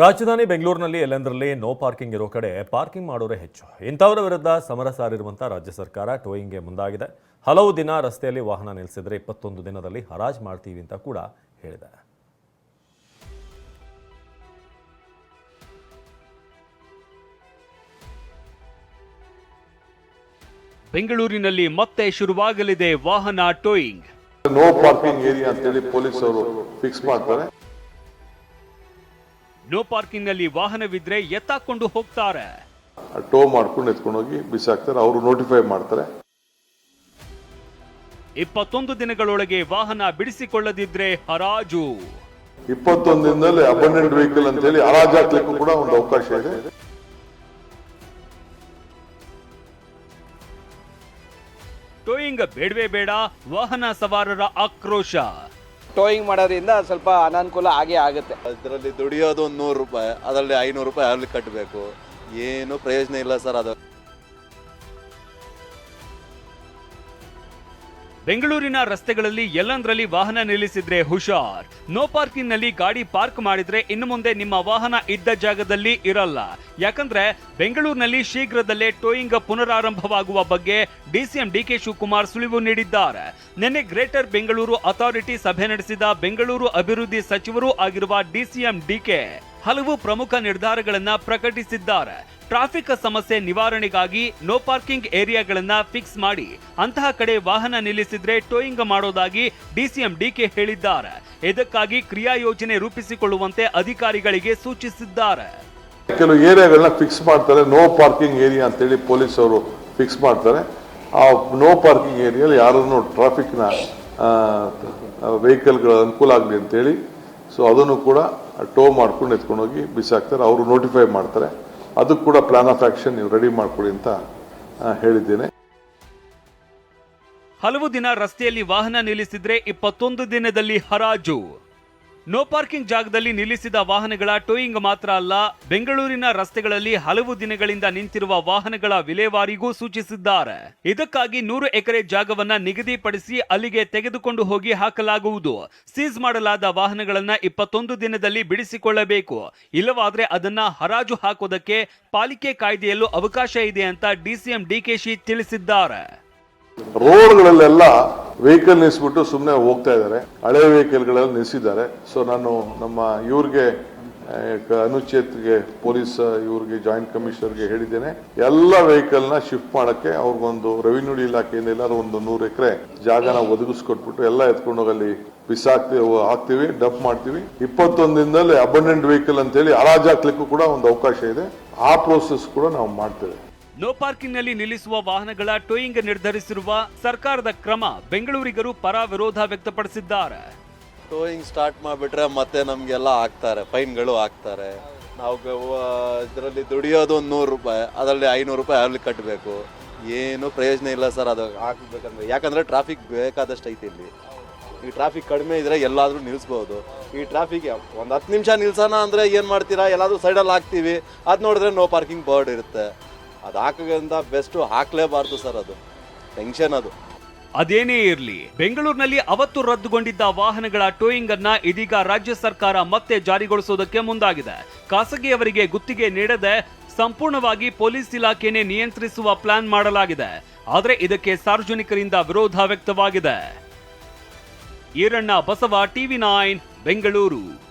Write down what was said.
ರಾಜಧಾನಿ ಬೆಂಗಳೂರಿನಲ್ಲಿ ಎಲ್ಲೆಂದರಲ್ಲಿ ನೋ ಪಾರ್ಕಿಂಗ್ ಇರೋ ಕಡೆ ಪಾರ್ಕಿಂಗ್ ಮಾಡೋರೇ ಹೆಚ್ಚು. ಇಂಥವರ ವಿರುದ್ಧ ಸಮರ ಸಾರಿರುವಂಥ ರಾಜ್ಯ ಸರ್ಕಾರ ಟೋಯಿಂಗ್ಗೆ ಮುಂದಾಗಿದೆ. ಹಲವು ದಿನ ರಸ್ತೆಯಲ್ಲಿ ವಾಹನ ನಿಲ್ಲಿಸಿದರೆ ಇಪ್ಪತ್ತೊಂದು ದಿನದಲ್ಲಿ ಹರಾಜ್ ಮಾಡ್ತೀವಿ ಅಂತ ಕೂಡ ಹೇಳಿದೆ. ಬೆಂಗಳೂರಿನಲ್ಲಿ ಮತ್ತೆ ಶುರುವಾಗಲಿದೆ ವಾಹನ ಟೋಯಿಂಗ್. ನೋ ಪಾರ್ಕಿಂಗ್ ಏರಿಯಾ ಅಂತೇಳಿ ಪೊಲೀಸ್ ಅವರು ಫಿಕ್ಸ್ ಮಾಡ್ತಾರೆ. ನೋ ಪಾರ್ಕಿಂಗ್ನಲ್ಲಿ ವಾಹನವಿದ್ರೆ ಎತ್ತಾಕೊಂಡು ಹೋಗ್ತಾರೆ. ಟೋ ಮಾಡ್ಕೊಂಡು ಎತ್ಕೊಂಡು ಹೋಗಿ ಬಿಸಾಕ್ತಾರೆ ಅವರು ನೋಟಿಫೈ ಮಾಡ್ತಾರೆ. ಇಪ್ಪತ್ತೊಂದು ದಿನಗಳೊಳಗೆ ವಾಹನ ಬಿಡಿಸಿಕೊಳ್ಳದಿದ್ರೆ ಹರಾಜು. ಇಪ್ಪತ್ತೊಂದು ದಿನದಲ್ಲಿ ಅಬಂಡೆಂಟ್ ವೆಹಿಕಲ್ ಅಂತೇಳಿ ಹರಾಜ್ ಹಾಕ್ಲಿಕ್ಕೂ ಕೂಡ ಒಂದು ಅವಕಾಶ ಇದೆ. ಟೋಯಿಂಗ್ ಬೇಡವೇ ಬೇಡ ವಾಹನ ಸವಾರರ ಆಕ್ರೋಶ ಟೋಯಿಂಗ್ ಮಾಡೋದ್ರಿಂದ ಸ್ವಲ್ಪ ಅನಾನುಕೂಲ ಆಗೇ ಆಗುತ್ತೆ. ಅದರಲ್ಲಿ ದುಡಿಯೋದು ಒಂದು ನೂರು ರೂಪಾಯಿ, ಅದರಲ್ಲಿ ಐನೂರು ರೂಪಾಯಿ ಅಲ್ಲಿ ಕಟ್ಟಬೇಕು. ಏನು ಪ್ರಯೋಜನ ಇಲ್ಲ ಸರ್ ಅದು. ಬೆಂಗಳೂರಿನ ರಸ್ತೆಗಳಲ್ಲಿ ಎಲ್ಲಂದ್ರಲ್ಲಿ ವಾಹನ ನಿಲ್ಲಿಸಿದ್ರೆ ಹುಷಾರ್. ನೋ ಪಾರ್ಕಿಂಗ್ನಲ್ಲಿ ಗಾಡಿ ಪಾರ್ಕ್ ಮಾಡಿದ್ರೆ ಇನ್ನು ಮುಂದೆ ನಿಮ್ಮ ವಾಹನ ಇದ್ದ ಜಾಗದಲ್ಲಿ ಇರಲ್ಲ. ಯಾಕಂದ್ರೆ ಬೆಂಗಳೂರಿನಲ್ಲಿ ಶೀಘ್ರದಲ್ಲೇ ಟೋಯಿಂಗ್ ಪುನರಾರಂಭವಾಗುವ ಬಗ್ಗೆ ಡಿಸಿಎಂ ಡಿಕೆ ಶಿವಕುಮಾರ್ ಸುಳಿವು ನೀಡಿದ್ದಾರೆ. ನಿನ್ನೆ ಗ್ರೇಟರ್ ಬೆಂಗಳೂರು ಅಥಾರಿಟಿ ಸಭೆ ನಡೆಸಿದ ಬೆಂಗಳೂರು ಅಭಿವೃದ್ಧಿ ಸಚಿವರೂ ಆಗಿರುವ ಡಿಸಿಎಂ ಡಿಕೆ ಹಲವು ಪ್ರಮುಖ ನಿರ್ಧಾರಗಳನ್ನ ಪ್ರಕಟಿಸಿದ್ದಾರೆ. ಟ್ರಾಫಿಕ್ ಸಮಸ್ಯೆ ನಿವಾರಣೆಗಾಗಿ ನೋ ಪಾರ್ಕಿಂಗ್ ಏರಿಯಾಗಳನ್ನ ಫಿಕ್ಸ್ ಮಾಡಿ. ಅಂತಹ ಕಡೆ ವಾಹನ ನಿಲ್ಲಿಸಿದ್ರೆ ಟೋಯಿಂಗ್ ಮಾಡೋದಾಗಿ ಡಿಸಿಎಂ ಡಿಕೆ ಹೇಳಿದ್ದಾರೆ. ಇದಕ್ಕಾಗಿ ಕ್ರಿಯಾ ಯೋಜನೆ ರೂಪಿಸಿಕೊಳ್ಳುವಂತೆ ಅಧಿಕಾರಿಗಳಿಗೆ ಸೂಚಿಸಿದ್ದಾರೆ. ಕೆಲವು ಏರಿಯಾಗಳನ್ನ ಫಿಕ್ಸ್ ಮಾಡ್ತಾರೆ, ನೋ ಪಾರ್ಕಿಂಗ್ ಏರಿಯಾ ಅಂತೇಳಿ ಪೊಲೀಸ್ ಅವರು ಫಿಕ್ಸ್ ಮಾಡ್ತಾರೆ. ಆ ನೋ ಪಾರ್ಕಿಂಗ್ ಏರಿಯಲ್ಲಿ ಯಾರನ್ನು ಟ್ರಾಫಿಕ್ನ ವೆಹಿಕಲ್ಗಳ ಅನುಕೂಲ ಆಗಲಿ ಅಂತೇಳಿ, ಸೊ ಅದನ್ನು ಕೂಡ ಟೋ ಮಾಡ್ಕೊಂಡು ಎತ್ಕೊಂಡು ಹೋಗಿ ಬಿಸಾಕ್ತಾರೆ. ಅವರು ನೋಟಿಫೈ ಮಾಡ್ತಾರೆ. ಅದಕ್ಕೆ ಕೂಡ ಪ್ಲಾನ್ ಆಫ್ ಆಕ್ಷನ್ ನೀವು ರೆಡಿ ಮಾಡಿಕೊಡಿ ಅಂತ ಹೇಳಿದ್ದೇನೆ. ಹಲವು ದಿನ ರಸ್ತೆಯಲ್ಲಿ ವಾಹನ ನಿಲ್ಲಿಸಿದ್ರೆ ಇಪ್ಪತ್ತೊಂದು ದಿನದಲ್ಲಿ ಹರಾಜು. ನೋ ಪಾರ್ಕಿಂಗ್ ಜಾಗದಲ್ಲಿ ನಿಲ್ಲಿಸಿದ ವಾಹನಗಳ ಟೋಯಿಂಗ್ ಮಾತ್ರ ಅಲ್ಲ, ಬೆಂಗಳೂರಿನ ರಸ್ತೆಗಳಲ್ಲಿ ಹಲವು ದಿನಗಳಿಂದ ನಿಂತಿರುವ ವಾಹನಗಳ ವಿಲೇವಾರಿಗೂ ಸೂಚಿಸಿದ್ದಾರೆ. ಇದಕ್ಕಾಗಿ ನೂರು ಎಕರೆ ಜಾಗವನ್ನ ನಿಗದಿಪಡಿಸಿ ಅಲ್ಲಿಗೆ ತೆಗೆದುಕೊಂಡು ಹೋಗಿ ಹಾಕಲಾಗುವುದು. ಸೀಸ್ ಮಾಡಲಾದ ವಾಹನಗಳನ್ನ ಇಪ್ಪತ್ತೊಂದು ದಿನದಲ್ಲಿ ಬಿಡಿಸಿಕೊಳ್ಳಬೇಕು. ಇಲ್ಲವಾದ್ರೆ ಅದನ್ನ ಹರಾಜು ಹಾಕೋದಕ್ಕೆ ಪಾಲಿಕೆ ಕಾಯ್ದೆಯಲ್ಲೂ ಅವಕಾಶ ಇದೆ ಅಂತ ಡಿಸಿಎಂ ಡಿಕೆಶಿ ತಿಳಿಸಿದ್ದಾರೆ. ರೋಡ್ಗಳಲ್ಲೆಲ್ಲ ವೆಹಿಕಲ್ ನಿಲ್ಲಿಸ್ಬಿಟ್ಟು ಸುಮ್ಮನೆ ಹೋಗ್ತಾ ಇದ್ದಾರೆ. ಹಳೆ ವೆಹಿಕಲ್ಗಳೆಲ್ಲ ನಿಲ್ಲಿಸಿದ್ದಾರೆ ಸೊ ನಾನು ನಮ್ಮ ಇವ್ರಿಗೆ ಅನುಚೇತ್ಗೆ ಪೊಲೀಸ್, ಇವ್ರಿಗೆ, ಜಾಯಿಂಟ್ ಕಮಿಷನರ್ಗೆ ಹೇಳಿದ್ದೇನೆ. ಎಲ್ಲ ವೆಹಿಕಲ್ನ ಶಿಫ್ಟ್ ಮಾಡಕ್ಕೆ ಅವ್ರಿಗೊಂದು ರೆವಿನ್ಯೂ ಇಲಾಖೆಯಿಂದ ಎಲ್ಲಾರು ಒಂದು ನೂರು ಎಕರೆ ಜಾಗನ ಒದಗಿಸ್ಕೊಟ್ಬಿಟ್ಟು ಎಲ್ಲ ಎತ್ಕೊಂಡು ಹೋಗಿ ಅಲ್ಲಿ ಬಿಸಾಕ್ತಿವಿ ಹಾಕ್ತಿವಿ, ಡಂಪ್ ಮಾಡ್ತೀವಿ. ಇಪ್ಪತ್ತೊಂದು ದಿನದಲ್ಲಿ ಅಬಂಡೆಂಟ್ ವೆಹಿಕಲ್ ಅಂತೇಳಿ ಹರಾಜ್ ಹಾಕ್ಲಿಕ್ಕೂ ಕೂಡ ಒಂದು ಅವಕಾಶ ಇದೆ. ಆ ಪ್ರೋಸೆಸ್ ಕೂಡ ನಾವು ಮಾಡ್ತೇವೆ. ನೋ ಪಾರ್ಕಿಂಗ್ನಲ್ಲಿ ನಿಲ್ಲಿಸುವ ವಾಹನಗಳ ಟೋಯಿಂಗ್ ನಿರ್ಧರಿಸಿರುವ ಸರ್ಕಾರದ ಕ್ರಮ ಬೆಂಗಳೂರಿಗರು ಪರ ವಿರೋಧ ವ್ಯಕ್ತಪಡಿಸಿದ್ದಾರೆ. ಟೋಯಿಂಗ್ ಸ್ಟಾರ್ಟ್ ಮಾಡಿಬಿಟ್ರೆ ಮತ್ತೆ ನಮಗೆಲ್ಲ ಹಾಕ್ತಾರೆ, ಫೈನ್ಗಳು ಹಾಕ್ತಾರೆ. ನಾವು ಇದರಲ್ಲಿ ದುಡಿಯೋದು ಒಂದು ನೂರು ರೂಪಾಯಿ, ಅದರಲ್ಲಿ ಐನೂರು ರೂಪಾಯಿ ಅಲ್ಲಿ ಕಟ್ಟಬೇಕು ಏನು ಪ್ರಯೋಜನ ಇಲ್ಲ ಸರ್ ಅದು ಹಾಕ್ಬೇಕಂದ್ರೆ. ಯಾಕಂದರೆ ಟ್ರಾಫಿಕ್ ಬೇಕಾದಷ್ಟು ಐತಿ ಇಲ್ಲಿ. ಈ ಟ್ರಾಫಿಕ್ ಕಡಿಮೆ ಇದ್ರೆ ಎಲ್ಲಾದರೂ ನಿಲ್ಲಿಸ್ಬೋದು ಈ ಟ್ರಾಫಿಕ್ ಒಂದು ಹತ್ತು ನಿಮಿಷ ನಿಲ್ಸೋಣ ಅಂದರೆ ಏನು ಮಾಡ್ತೀರಾ? ಎಲ್ಲಾದರೂ ಸೈಡಲ್ಲಿ ಹಾಕ್ತೀವಿ. ಅದು ನೋಡಿದ್ರೆ ನೋ ಪಾರ್ಕಿಂಗ್ ಬೋರ್ಡ್ ಇರುತ್ತೆ. ಅದು ಹಾಕೋದ್ರಿಂದ ಬೆಸ್ಟು ಹಾಕಲೇಬಾರ್ದು ಸರ್ ಅದು. ಟೆನ್ಷನ್ ಅದು. ಅದೇನೇ ಇರಲಿ, ಬೆಂಗಳೂರಿನಲ್ಲಿ ಅವತ್ತು ರದ್ದುಗೊಂಡಿದ್ದ ವಾಹನಗಳ ಟೋಯಿಂಗ್ ಅನ್ನ ಇದೀಗ ರಾಜ್ಯ ಸರ್ಕಾರ ಮತ್ತೆ ಜಾರಿಗೊಳಿಸುವುದಕ್ಕೆ ಮುಂದಾಗಿದೆ. ಖಾಸಗಿಯವರಿಗೆ ಗುತ್ತಿಗೆ ನೀಡದೆ ಸಂಪೂರ್ಣವಾಗಿ ಪೊಲೀಸ್ ಇಲಾಖೆನೇ ನಿಯಂತ್ರಿಸುವ ಪ್ಲಾನ್ ಮಾಡಲಾಗಿದೆ. ಆದರೆ ಇದಕ್ಕೆ ಸಾರ್ವಜನಿಕರಿಂದ ವಿರೋಧ ವ್ಯಕ್ತವಾಗಿದೆ. Eranna Basava, TV nine, Bengaluru.